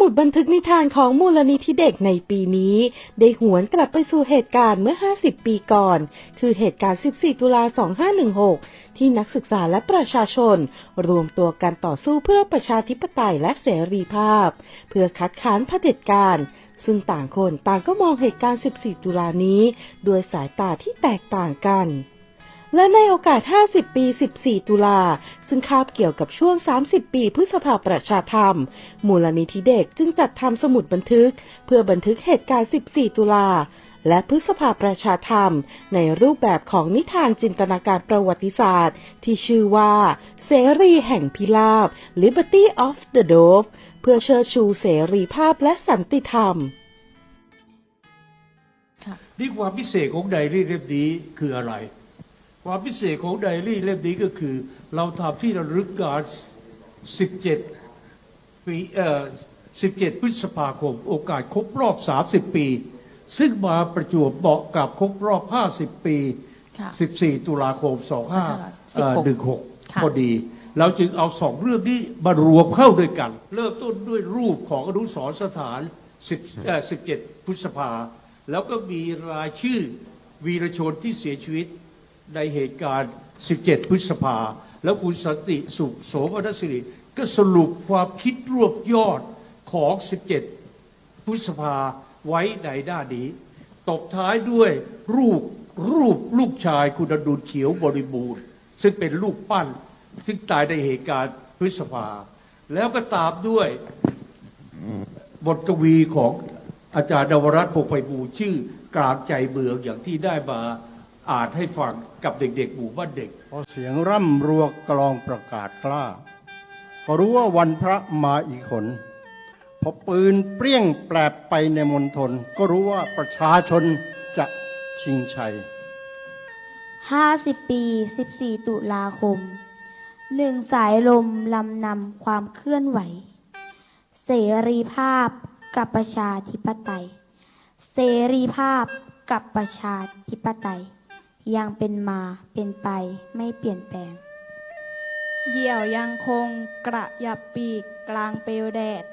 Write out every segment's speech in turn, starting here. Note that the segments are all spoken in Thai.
มุดบันทึกนิทานของมูลนิธิเด็กในปีนี้ ได้หวนกลับไปสู่เหตุการณ์เมื่อ 50 ปีก่อน คือเหตุการณ์ 14 ตุลา 2516 ที่นักศึกษาและประชาชน รวมตัวกันต่อสู้เพื่อประชาธิปไตยและเสรีภาพ เพื่อคัดค้านเผด็จการซึ่งต่างคนต่างก็มองเหตุการณ์ 14 ตุลานี้ ด้วยสายตาที่แตกต่างกัน และในโอกาส 50 ปี 14 ตุลา ซึ่งคาบเกี่ยวกับช่วง 30 ปีพฤษภาประชาธรรม มูลนิธิเด็กจึงจัดทำสมุดบันทึก เพื่อบันทึกเหตุการณ์ 14 ตุลา และพฤษภาประชาธรรม ในรูปแบบของนิทานจินตนาการประวัติศาสตร์ ที่ชื่อว่า เสรีแห่งพิราบ Liberty of the Dove เพื่อเชิดชูเสรีภาพและสันติธรรมนี่ความพิเศษของไดอารี่เล่มนี้คืออะไร ความพิเศษของไดอารี่เล่มนี้ก็คือ เราทำที่ระลึกการ 17 ปีเอ่อ17 พฤษภาคม โอกาสครบรอบ 30 ปี ซึ่งมาประจวบเหมาะกับครบรอบ 50 ปี ค่ะ 14 ตุลาคม 2516ค่ะพอดี เราจึงเอาสองเรื่องนี้มารวมเข้าด้วยกัน เริ่มต้นด้วยรูปของอนุสรณ์สถาน 10เอ่อ17 พฤษภา แล้วก็มีรายชื่อวีรชนที่เสียชีวิต ในเหตุการณ์ 17 พฤษภา แล้วคุณสันติสุขโสมนัสสิริก็สรุปความคิดรวบยอดของ 17 พฤษภาไว้ในหน้านี้ ตบท้ายด้วยรูปรูปลูกชายคุณอดุลเขียวบริบูรณ์ ซึ่งเป็นลูกปั้น ซึ่งตายในเหตุการณ์พฤษภา แล้วก็ตามด้วยบทกวีของอาจารย์นวรัตน์พงไพบูร์ชื่อกลางใจเมืองอย่างที่ได้มา อ่านให้ฟังกับเด็กๆหมู่บ้านเด็ก พอเสียงร่ำรัวกลองประกาศกล้า ก็รู้ว่าวันพระมาอีกคนพอปืนเปรี้ยงแปลบไปในมณฑลก็รู้ว่าประชาชนจะชิงชัย 50 ปี 14 ตุลาคม หนึ่งสายลมลำนำความเคลื่อนไหว เสรีภาพกับประชาธิปไตย เสรีภาพกับประชาธิปไตย ยังเป็นมาเป็นไปไม่เปลี่ยนแปลง เหยี่ยวยังคงกระยับปีกกลางเปลวแดด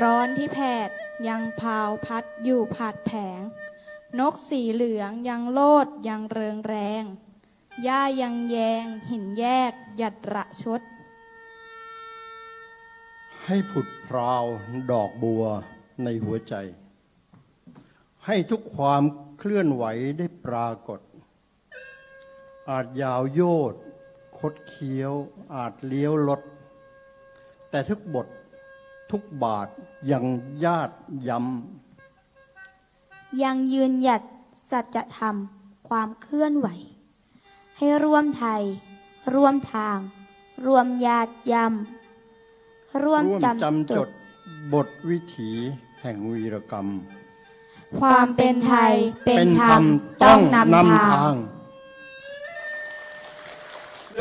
ร้อนที่แผดยังพาวพัดอยู่ผาดแผง นกสีเหลืองยังโลดยังเริงแรงหญ้ายังแยง หินแยก หยัดระชด ให้ผุดพราวดอกบัวในหัวใจ ให้ทุกความเคลื่อนไหวได้ปรากฏ อาจยาวโยดคดเคี้ยว อาจเลี้ยวลด แต่ทุกบททุกบาทยังญาติย้ยังยืนหยัดสัจธรรมความเคลื่อนไหว ให้ร่วมไทย ร่วมทางรวมญาติยำร่วำมร่วมจำจำจจดดบทวิถีแห่งวีรกรรม ความเป็นไทยเป็นธรรมต้ต้อองงนำนำทาทางงแล้ว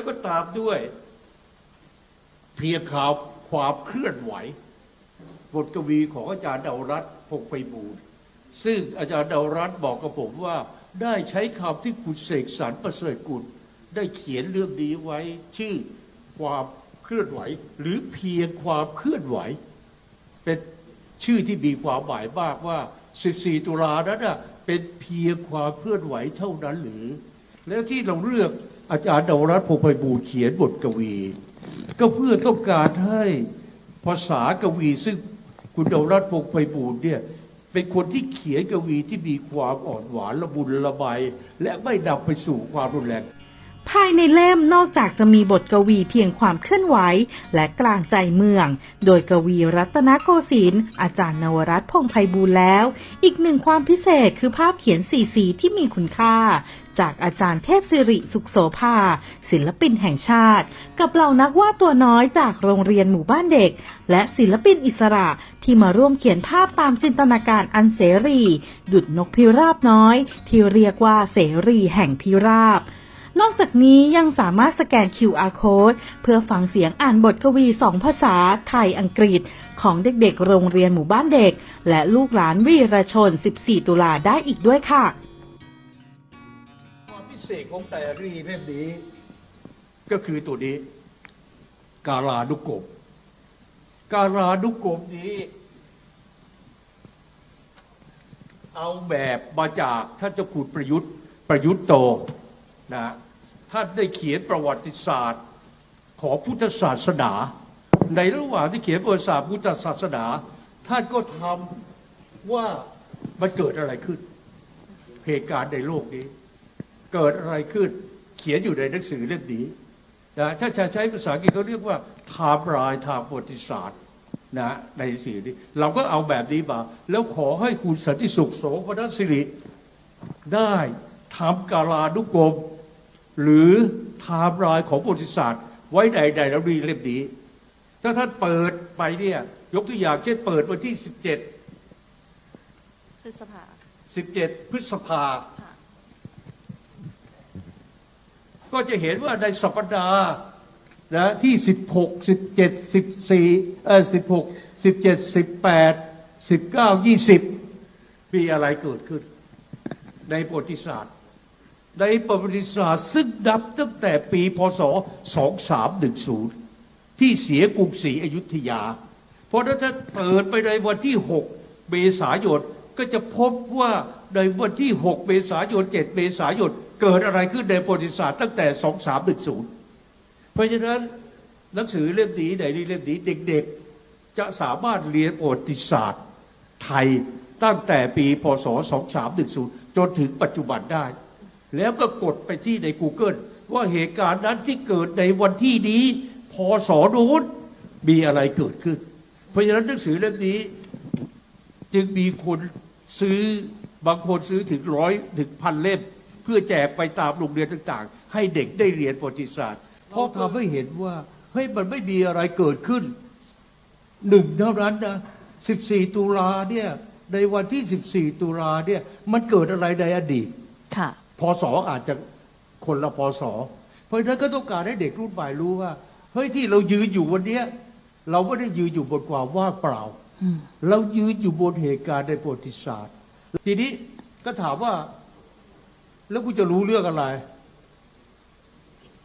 ก็ตามด้วย เพียงข่าวความเคลื่อนไหว บทกวีของอาจารย์ดาวรัตน์พงไพบูลย์ซึ่งอาจารย์ดาวรัตน์บอกกับผมว่า ได้ใช้คำที่คุณเสกสรรประเสริฐกุลได้เขียนเรื่องนี้ไว้ ชื่อความเคลื่อนไหว หรือเพียงความเคลื่อนไหว เป็นชื่อที่มีความหมายมากว่า 14 ตุลานั้นน่ะเป็นเพียงความเคลื่อนไหวเท่านั้นหรือ แล้วที่เราเลือก อาจารย์ดาวรัตน์พงไพบูลย์เขียนบทกวี ก็เพื่อต้องการให้ภาษากวีซึ่งคุณดาวรัตน์พงไพบูลย์เนี่ยเป็นคนที่เขียนกวีที่มีความอ่อนหวานละมุนละไมและไม่นำไปสู่ความรุนแรง ภายในเล่มนอกจากจะมีบทกวีเพียงความเคลื่อนไหว และกลางใจเมือง โดยกวีรัตนโกสินทร์อาจารย์นวรัตน์พงไพบูลแล้ว อีกหนึ่งความพิเศษคือภาพเขียนสีสีที่มีคุณค่า จากอาจารย์เทพสิริสุขโสภา ศิลปินแห่งชาติ กับเหล่านักวาดตัวน้อยจากโรงเรียนหมู่บ้านเด็ก และศิลปินอิสระที่มาร่วมเขียนภาพตามจินตนาการอันเสรี ดุดนกพิราบน้อย ที่เรียกว่าเสรีแห่งพิราบ นอกจากนี้ยังสามารถสแกน QR code เพื่อฟังเสียงอ่านบทกวีสองภาษาไทยอังกฤษ ของเด็กๆ โรงเรียนหมู่บ้านเด็ก และลูกหลานวีรชน 14 ตุลาได้อีกด้วยค่ะความพิเศษของไดอารี่เล่มนี้ ก็คือตัวนี้ การานุกรมการานุกรมนี้ เอาแบบมาจากท่านเจ้าคุณประยุทธ์ประยุทธ์โตนะ ท่านได้เขียนประวัติศาสตร์ของพุทธศาสนา ในระหว่างที่เขียนประวัติศาสตร์พุทธศาสนา ท่านก็ทำว่ามันเกิดอะไรขึ้น เหตุการณ์ในโลกนี้ เกิดอะไรขึ้น เขียนอยู่ในหนังสือเล่มนี้นะถ้าจะใช้ภาษาอังกฤษเขาเรียกว่าไทม์ไลน์ทางประวัติศาสตร์นะในสือนี้เราก็เอาแบบนี้มา แล้วขอให้คุณสันติสุขโสพนสิริได้ทำการานุกรม หรือไทม์ไลน์ของประวัติศาสตร์ ไว้ในในแล้วนี้เล่มนี้ ถ้าท่านเปิดไปเนี่ยยกตัวอย่างเช่นเปิดวันที่ 17 พฤษภา 17 พฤษภาค่ะก็จะเห็นว่าในสัปดาห์นะที่ 16 17 14เออ16 17 18 19 20 มีอะไรเกิดขึ้น ในประวัติศาสตร์ ในประวัติศาสตร์ซึ่งนับตั้งแต่ปีพศ 2310 ที่เสียกรุงศรีอยุธยา เพราะถ้าเปิดไปในวันที่ 6 เมษายนก็จะพบว่าในวันที่ 6 เมษายน 7 เมษายน เกิดอะไรขึ้นในประวัติศาสตร์ตั้งแต่ 2310 เพราะฉะนั้นหนังสือเล่มนี้ในเล่มนี้เด็กๆ จะสามารถเรียนประวัติศาสตร์ไทยตั้งแต่ปีพศ 2310 จนถึงปัจจุบันได้ แล้วก็กดไปที่ใน Google ว่าเหตุการณ์นั้นที่เกิดในวันที่นี้พศนู้นมีอะไรเกิดขึ้น เพราะฉะนั้นหนังสือเล่มนี้ จึงมีคนซื้อบางคนซื้อถึงร้อยถึงพันเล่ม เพื่อแจกไปตามโรงเรียนต่างๆ ให้เด็กได้เรียนประวัติศาสตร์ เพราะทำให้เห็นว่าเฮ้ยมันไม่มีอะไรเกิดขึ้นหนึ่งเท่านั้นนะ14 ตุลาเนี่ยในวันที่ 14 ตุลาเนี่ยมันเกิดอะไรในอดีตค่ะ พศอาจจะคนละพศเพราะฉะนั้นก็ต้องการให้เด็กรุ่นใหม่รู้ว่าเฮ้ยที่เรายืนอยู่วันเนี้ย เราไม่ได้ยืนอยู่บนความว่างเปล่าอืมเรายืนอยู่บนเหตุการณ์ในประวัติศาสตร์ ทีนี้ก็ถามว่า แล้วกูจะรู้เรื่องอะไร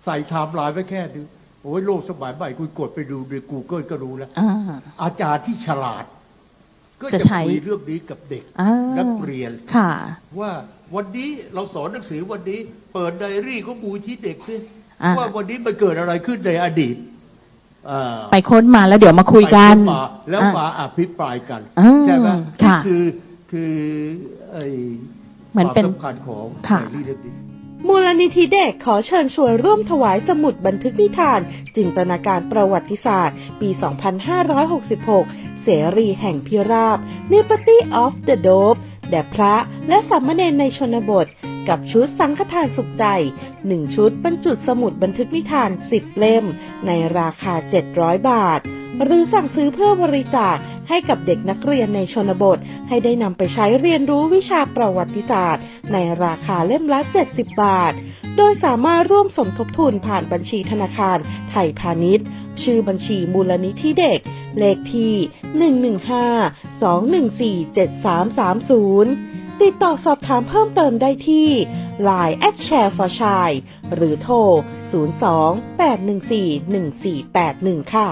ใส่ไทม์ไลน์ไว้แค่นี้โอ้ยโลกสมัยใหม่กูกดไปดูใน Google ก็รู้แล้วอ่าอาจารย์ที่ฉลาด ก็จะจะใช้คุยเรื่องนี้กับเด็กอ่านักเรียนค่ะว่า วันนี้เราสอนหนังสือวันนี้ เปิดไดอารี่ของมูลที่เด็กซิอ่าว่าวันนี้มันเกิดอะไรขึ้นในอดีตอ่าไปค้นมาแล้วเดี๋ยวมาคุยกันไปมาแล้วอะมาอภิปรายกันอ่าใช่ไหมค่ะนี่คือคือไอ้เหมือนเป็นความสำคัญของค่ะไดอารี่เล่มนี้มูลนิธิเด็กขอเชิญชวนร่วมถวายสมุดบันทึกนิทาน จินตนาการประวัติศาสตร์ ปี 2566 เสรีแห่งพิราบ Liberty of the Dope แด่พระและสามเณรในชนบท กับชุดสังฆทานสุขใจ1ชุดบรรจุสมุดบันทึกนิทาน10เล่ม ในราคา 700 บาท หรือสั่งซื้อเพื่อบริจาคให้กับเด็กนักเรียนในชนบท ให้ได้นำไปใช้เรียนรู้วิชาประวัติศาสตร์ ในราคาเล่มละ 70 บาท โดยสามารถร่วมสมทบทุนผ่านบัญชีธนาคารไทยพาณิชย์ ชื่อบัญชีมูลนิธิเด็ก เลขที่ 115-214-7330 ติดต่อสอบถามเพิ่มเติมได้ที่ Line at share for child หรือโทร 02-814-1481 ค่ะ